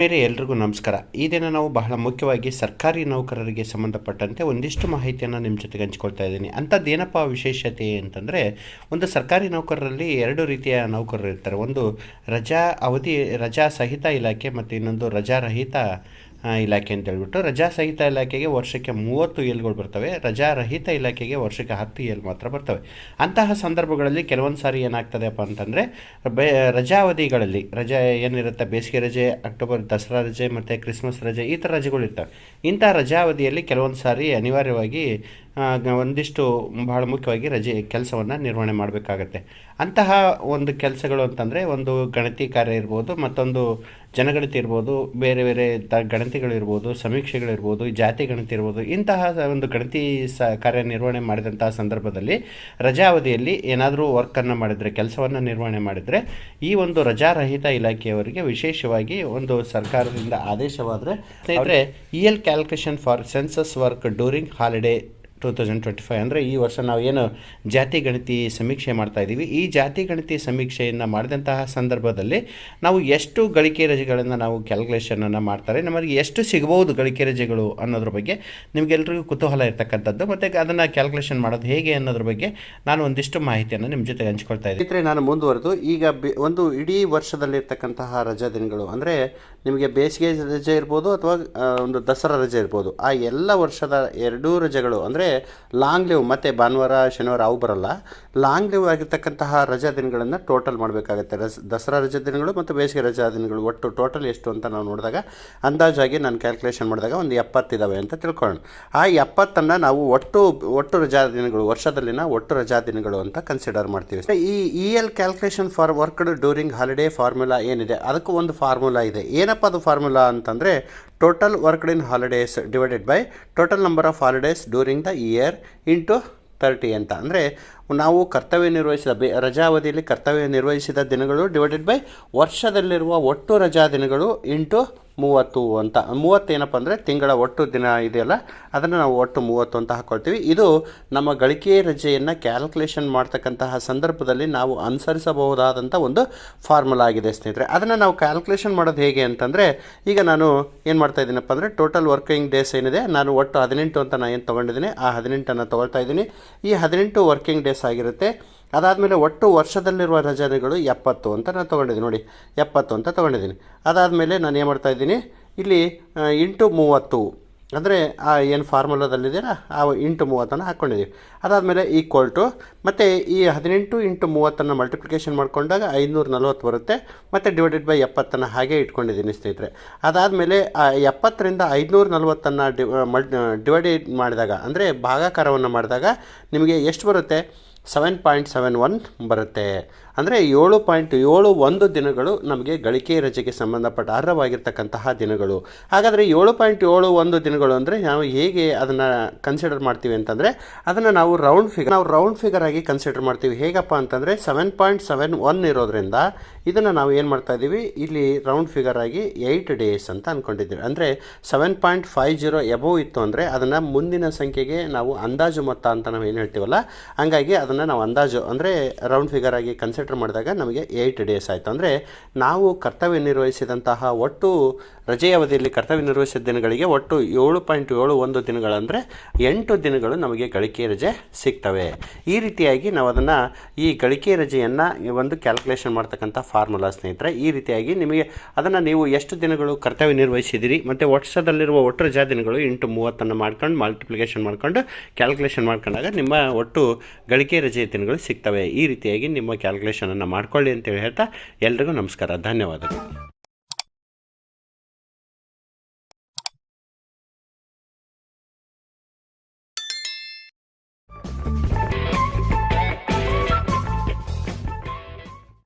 ಬೇರೆ ಎಲ್ರಿಗೂ ನಮಸ್ಕಾರ. ಈ ದಿನ ನಾವು ಬಹಳ ಮುಖ್ಯವಾಗಿ ಸರ್ಕಾರಿ ನೌಕರರಿಗೆ ಸಂಬಂಧಪಟ್ಟಂತೆ ಒಂದಿಷ್ಟು ಮಾಹಿತಿಯನ್ನು ನಿಮ್ಮ ಜೊತೆಗೆ ಹಂಚ್ಕೊಳ್ತಾ ಇದ್ದೀನಿ. ಅಂಥದ್ದು ಏನಪ್ಪ ವಿಶೇಷತೆ ಅಂತಂದರೆ ಒಂದು ಸರ್ಕಾರಿ ನೌಕರರಲ್ಲಿ ಎರಡು ರೀತಿಯ ನೌಕರರು ಇರ್ತಾರೆ ಒಂದು ರಜಾ ಅವಧಿ ರಜಾ ಸಹಿತ ಇಲಾಖೆ ಮತ್ತು ಇನ್ನೊಂದು ರಜಾರಹಿತ ಆ, ಇಲಾಖೆ ಅಂತ ಹೇಳ್ಬಿಟ್ಟು ರಜಾ ಸಹಿತ ಇಲಾಖೆಗೆ ವರ್ಷಕ್ಕೆ ಮೂವತ್ತು ಏಲ್ಗಳು ಬರ್ತವೆ. ರಜಾ ರಹಿತ ಇಲಾಖೆಗೆ ವರ್ಷಕ್ಕೆ ಹತ್ತು ಏಲ್ ಮಾತ್ರ ಬರ್ತವೆ. ಅಂತಹ ಸಂದರ್ಭಗಳಲ್ಲಿ ಕೆಲವೊಂದು ಸಾರಿ ಏನಾಗ್ತದೆಪ್ಪ ಅಂತಂದರೆ, ಬೇ ರಜಾ ಅವಧಿಗಳಲ್ಲಿ ರಜೆ ಏನಿರುತ್ತೆ, ಬೇಸಿಗೆ ರಜೆ, ಅಕ್ಟೋಬರ್ ದಸರಾ ರಜೆ ಮತ್ತು ಕ್ರಿಸ್ಮಸ್ ರಜೆ ಈ ಥರ ರಜೆಗಳು ಇರ್ತವೆ. ಇಂಥ ರಜಾವಧಿಯಲ್ಲಿ ಕೆಲವೊಂದು ಸಾರಿ ಅನಿವಾರ್ಯವಾಗಿ ಒಂದಿಷ್ಟು ಬಹಳ ಮುಖ್ಯವಾಗಿ ರಜೆ ಕೆಲಸವನ್ನು ನಿರ್ವಹಣೆ ಮಾಡಬೇಕಾಗತ್ತೆ. ಅಂತಹ ಒಂದು ಕೆಲಸಗಳು ಅಂತಂದರೆ ಒಂದು ಗಣತಿ ಕಾರ್ಯ ಇರ್ಬೋದು, ಮತ್ತೊಂದು ಜನಗಣತಿ ಇರ್ಬೋದು, ಬೇರೆ ಬೇರೆ ತ ಗಣತಿಗಳಿರ್ಬೋದು ಸಮೀಕ್ಷೆಗಳಿರ್ಬೋದು ಜಾತಿ ಗಣತಿ ಇರ್ಬೋದು, ಇಂತಹ ಒಂದು ಗಣತಿ ಸ ಕಾರ್ಯ ನಿರ್ವಹಣೆ ಮಾಡಿದಂತಹ ಸಂದರ್ಭದಲ್ಲಿ ರಜಾ ಅವಧಿಯಲ್ಲಿ ಏನಾದರೂ ವರ್ಕನ್ನು ಮಾಡಿದರೆ, ಕೆಲಸವನ್ನು ನಿರ್ವಹಣೆ ಮಾಡಿದರೆ, ಈ ಒಂದು ರಜಾರಹಿತ ಇಲಾಖೆಯವರಿಗೆ ವಿಶೇಷವಾಗಿ ಒಂದು ಸರ್ಕಾರದಿಂದ ಆದೇಶವಾದರೆ ಅಂದರೆ E L calculation for census work during holiday two thousand twenty five ಅಂದರೆ ಈ ವರ್ಷ ನಾವು ಏನು ಜಾತಿ ಗಣತಿ ಸಮೀಕ್ಷೆ ಮಾಡ್ತಾ ಇದ್ದೀವಿ ಈ ಜಾತಿ ಗಣತಿ ಸಮೀಕ್ಷೆಯನ್ನು ಮಾಡಿದಂತಹ ಸಂದರ್ಭದಲ್ಲಿ ನಾವು ಎಷ್ಟು ಗಳಿಕೆ ರಜೆಗಳನ್ನು ನಾವು ಕ್ಯಾಲ್ಕುಲೇಷನನ್ನು ಮಾಡ್ತಾರೆ, ನಮಗೆ ಎಷ್ಟು ಸಿಗಬಹುದು ಗಳಿಕೆ ರಜೆಗಳು ಅನ್ನೋದ್ರ ಬಗ್ಗೆ ನಿಮಗೆಲ್ರಿಗೂ ಕುತೂಹಲ ಇರ್ತಕ್ಕಂಥದ್ದು. ಮತ್ತು ಅದನ್ನು ಕ್ಯಾಲ್ಕುಲೇಷನ್ ಮಾಡೋದು ಹೇಗೆ ಅನ್ನೋದ್ರ ಬಗ್ಗೆ ನಾನು ಒಂದಿಷ್ಟು ಮಾಹಿತಿಯನ್ನು ನಿಮ್ಮ ಜೊತೆ ಹಂಚ್ಕೊಳ್ತಾ ಇದ್ದೀನಿ. ಇದ್ರೆ ನಾನು ಮುಂದುವರೆದು, ಈಗ ಒಂದು ಇಡೀ ವರ್ಷದಲ್ಲಿರ್ತಕ್ಕಂತಹ ರಜಾ ದಿನಗಳು ಅಂದರೆ ನಿಮಗೆ ಬೇಸಿಗೆ ರಜೆ ಇರ್ಬೋದು ಅಥವಾ ಒಂದು ದಸರಾ ರಜೆ ಇರ್ಬೋದು. ಆ ಎಲ್ಲ ವರ್ಷದ ಎರಡೂ ರಜೆಗಳು ಅಂದರೆ ಲಾಂಗ್ ಲೀವ್ ಮತ್ತು ಭಾನುವಾರ, ಶನಿವಾರ ಅವು ಬರಲ್ಲ. ಲಾಂಗ್ ಲೀವ್ ಆಗಿರ್ತಕ್ಕಂತಹ ರಜಾ ದಿನಗಳನ್ನು ಟೋಟಲ್ ಮಾಡಬೇಕಾಗುತ್ತೆ. ರಜ, ದಸರಾ ರಜಾ ದಿನಗಳು ಮತ್ತು ಬೇಸಿಗೆ ರಜಾ ದಿನಗಳು ಒಟ್ಟು ಟೋಟಲ್ ಎಷ್ಟು ಅಂತ ನಾವು ನೋಡಿದಾಗ ಅಂದಾಜಾಗಿ ನಾನು ಕ್ಯಾಲ್ಕುಲೇಷನ್ ಮಾಡಿದಾಗ ಒಂದು ಎಪ್ಪತ್ತಿದ್ದಾವೆ ಅಂತ ತಿಳ್ಕೊಳ್ಳೋಣ. ಆ ಎಪ್ಪತ್ತನ್ನು ನಾವು ಒಟ್ಟು ಒಟ್ಟು ರಜಾ ದಿನಗಳು, ವರ್ಷದಲ್ಲಿನ ಒಟ್ಟು ರಜಾ ದಿನಗಳು ಅಂತ ಕನ್ಸಿಡರ್ ಮಾಡ್ತೀವಿ. ಈ E L calculation for worked during holiday formula ಏನಿದೆ? ಅದಕ್ಕೂ ಒಂದು ಫಾರ್ಮುಲಾ ಇದೆ. ಏನಪ್ಪ ಅದು ಫಾರ್ಮುಲಾ ಅಂತಂದರೆ total worked in holidays divided by total number of holidays during the year into thirty ಅಂತ. ಅಂದರೆ ನಾವು ಕರ್ತವ್ಯ ನಿರ್ವಹಿಸಿದ ಬೆ, ರಜಾ ಅವಧಿಯಲ್ಲಿ ಕರ್ತವ್ಯ ನಿರ್ವಹಿಸಿದ ದಿನಗಳು ಡಿವೈಡೆಡ್ ಬೈ ವರ್ಷದಲ್ಲಿರುವ ಒಟ್ಟು ರಜಾ ದಿನಗಳು ಇಂಟು ಮೂವತ್ತು ಅಂತ, ಮೂವತ್ತು ಏನಪ್ಪ ಅಂದರೆ ತಿಂಗಳ ಒಟ್ಟು ದಿನ ಇದೆಯಲ್ಲ, ಅದನ್ನು ನಾವು ಒಟ್ಟು ಮೂವತ್ತು ಅಂತ ಹಾಕ್ಕೊಳ್ತೀವಿ ಇದು ನಮ್ಮ ಗಳಿಕೆ ರಜೆಯನ್ನು ಕ್ಯಾಲ್ಕುಲೇಷನ್ ಮಾಡ್ತಕ್ಕಂತಹ ಸಂದರ್ಭದಲ್ಲಿ ನಾವು ಅನುಸರಿಸಬಹುದಾದಂಥ ಒಂದು ಫಾರ್ಮುಲಾ ಆಗಿದೆ ಸ್ನೇಹಿತರೆ. ಅದನ್ನು ನಾವು ಕ್ಯಾಲ್ಕುಲೇಷನ್ ಮಾಡೋದು ಹೇಗೆ ಅಂತಂದರೆ, ಈಗ ನಾನು ಏನು ಮಾಡ್ತಾ ಇದ್ದೀನಪ್ಪ ಅಂದರೆ ಟೋಟಲ್ ವರ್ಕಿಂಗ್ ಡೇಸ್ ಏನಿದೆ, ನಾನು ಒಟ್ಟು ಹದಿನೆಂಟು ಅಂತ ನಾನು ಏನು ತೊಗೊಂಡಿದ್ದೀನಿ, ಆ ಹದಿನೆಂಟನ್ನು ತೊಗೊಳ್ತಾ ಇದ್ದೀನಿ. ಈ ಹದಿನೆಂಟು ವರ್ಕಿಂಗ್ ಡೇಸ್ ಆಗಿರುತ್ತೆ. ಅದಾದಮೇಲೆ ಒಟ್ಟು ವರ್ಷದಲ್ಲಿರುವ ರಜಾನೆಗಳು ಎಪ್ಪತ್ತು ಅಂತ ನಾನು ತೊಗೊಂಡಿದ್ದೀನಿ. ನೋಡಿ, ಎಪ್ಪತ್ತು ಅಂತ ತೊಗೊಂಡಿದ್ದೀನಿ. ಅದಾದಮೇಲೆ ನಾನು ಏನು ಮಾಡ್ತಾ ಇದ್ದೀನಿ? ಇಲ್ಲಿ ಇಂಟು ಮೂವತ್ತು. ಅಂದರೆ, ಆ, ಏನು ಫಾರ್ಮುಲಾದಲ್ಲಿದೆಯಲ್ಲ ಆ ಇಂಟು ಮೂವತ್ತನ್ನು ಹಾಕ್ಕೊಂಡಿದ್ದೀವಿ ಅದಾದಮೇಲೆ ಈಕ್ವಲ್ ಟು ಮತ್ತು ಈ ಹದಿನೆಂಟು ಇಂಟು ಮೂವತ್ತನ್ನು ಮಲ್ಟಿಪ್ಲಿಕೇಶನ್ ಮಾಡಿಕೊಂಡಾಗ ಐನೂರ ನಲ್ವತ್ತು ಬರುತ್ತೆ. ಮತ್ತು ಡಿವೈಡೆಡ್ ಬೈ ಎಪ್ಪತ್ತನ್ನು ಹಾಗೆ ಇಟ್ಕೊಂಡಿದ್ದೀನಿ ಸ್ನೇಹಿತರೆ. ಅದಾದಮೇಲೆ, ಆ, ಎಪ್ಪತ್ತರಿಂದ ಐದುನೂರ ನಲ್ವತ್ತನ್ನು ಮಲ್ ಡಿವೈಡೆಡ್ ಮಾಡಿದಾಗ, ಅಂದರೆ ಭಾಗಾಕಾರವನ್ನು ಮಾಡಿದಾಗ ನಿಮಗೆ ಎಷ್ಟು ಬರುತ್ತೆ? ಸೆವೆನ್ ಪಾಯಿಂಟ್ ಸೆವೆನ್ ಒನ್ ಬರುತ್ತೆ. ಅಂದರೆ ಏಳು ಪಾಯಿಂಟ್ ಏಳು ಒಂದು ದಿನಗಳು ನಮಗೆ ಗಳಿಕೆ ರಜೆಗೆ ಸಂಬಂಧಪಟ್ಟ ಅರ್ಹವಾಗಿರ್ತಕ್ಕಂತಹ ದಿನಗಳು. ಹಾಗಾದರೆ ಏಳು ಪಾಯಿಂಟ್ ಏಳು ಒಂದು ದಿನಗಳು ಅಂದರೆ ನಾವು ಹೇಗೆ ಅದನ್ನು ಕನ್ಸಿಡರ್ ಮಾಡ್ತೀವಿ ಅಂತಂದರೆ ಅದನ್ನು ನಾವು ರೌಂಡ್ ಫಿಗರ್ ನಾವು ರೌಂಡ್ ಫಿಗರ್ ಆಗಿ ಕನ್ಸಿಡರ್ ಮಾಡ್ತೀವಿ. ಹೇಗಪ್ಪ ಅಂತಂದರೆ ಸೆವೆನ್ ಪಾಯಿಂಟ್ ಸೆವೆನ್ ಒನ್ ಇರೋದ್ರಿಂದ ಇದನ್ನು ನಾವು ಏನು ಮಾಡ್ತಾ ಇದ್ದೀವಿ ಇಲ್ಲಿ ರೌಂಡ್ ಫಿಗರ್ ಆಗಿ ಏಯ್ಟ್ ಡೇಸ್ ಅಂತ ಅಂದ್ಕೊಂಡಿದ್ದೀವಿ ಅಂದರೆ seven point five zero above ಇತ್ತು ಅಂದರೆ ಅದನ್ನು ಮುಂದಿನ ಸಂಖ್ಯೆಗೆ ನಾವು ಅಂದಾಜು ಮೊತ್ತ ಅಂತ ನಾವು ಏನು ಹೇಳ್ತೀವಲ್ಲ? ಹಂಗಾಗಿ ಅದನ್ನು ನಾವು ಅಂದಾಜು ಅಂದರೆ ರೌಂಡ್ ಫಿಗರ್ ಆಗಿ ಕನ್ಸಿಡರ್ ಮಾಡಿದಾಗ ನಮಗೆ ಏಯ್ಟ್ ಡೇಸ್ ಆಯಿತು. ಅಂದರೆ ನಾವು ಕರ್ತವ್ಯ ನಿರ್ವಹಿಸಿದಂತಹ ಒಟ್ಟು ರಜೆಯ ಅವಧಿಯಲ್ಲಿ ಕರ್ತವ್ಯ ನಿರ್ವಹಿಸಿದ ದಿನಗಳಿಗೆ ಒಟ್ಟು ಏಳು ಪಾಯಿಂಟ್ ಏಳು ಒಂದು ದಿನಗಳಂದರೆ ಎಂಟು ದಿನಗಳು ನಮಗೆ ಗಳಿಕೆ ರಜೆ ಸಿಗ್ತವೆ. ಈ ರೀತಿಯಾಗಿ ನಾವು ಅದನ್ನು ಈ ಗಳಿಕೆ ರಜೆಯನ್ನು ಒಂದು ಕ್ಯಾಲ್ಕುಲೇಷನ್ ಮಾಡ್ತಕ್ಕಂಥ ಫಾರ್ಮುಲಾ ಸ್ನೇಹಿತರೆ, ಈ ರೀತಿಯಾಗಿ ನಿಮಗೆ ಅದನ್ನು ನೀವು ಎಷ್ಟು ದಿನಗಳು ಕರ್ತವ್ಯ ನಿರ್ವಹಿಸಿದಿರಿ, ಮತ್ತು ವರ್ಷದಲ್ಲಿರುವ ಒಟ್ಟು ರಜಾ ದಿನಗಳು ಎಂಟು ಮೂವತ್ತನ್ನು ಮಾಡ್ಕೊಂಡು ಮಲ್ಟಿಪ್ಲಿಕೇಶನ್ ಮಾಡ್ಕೊಂಡು ಕ್ಯಾಲ್ಕುಲೇಷನ್ ಮಾಡ್ಕೊಂಡಾಗ ನಿಮ್ಮ ಒಟ್ಟು ಗಳಿಕೆ ರಜೆ ದಿನಗಳು ಸಿಗ್ತವೆ. ಈ ರೀತಿಯಾಗಿ ನಿಮ್ಮ ಕ್ಯಾಲ್ಕುಲೇಷನನ್ನು ಮಾಡ್ಕೊಳ್ಳಿ ಅಂತೇಳಿ ಹೇಳ್ತಾ ಎಲ್ರಿಗೂ ನಮಸ್ಕಾರ. ಧನ್ಯವಾದಗಳು.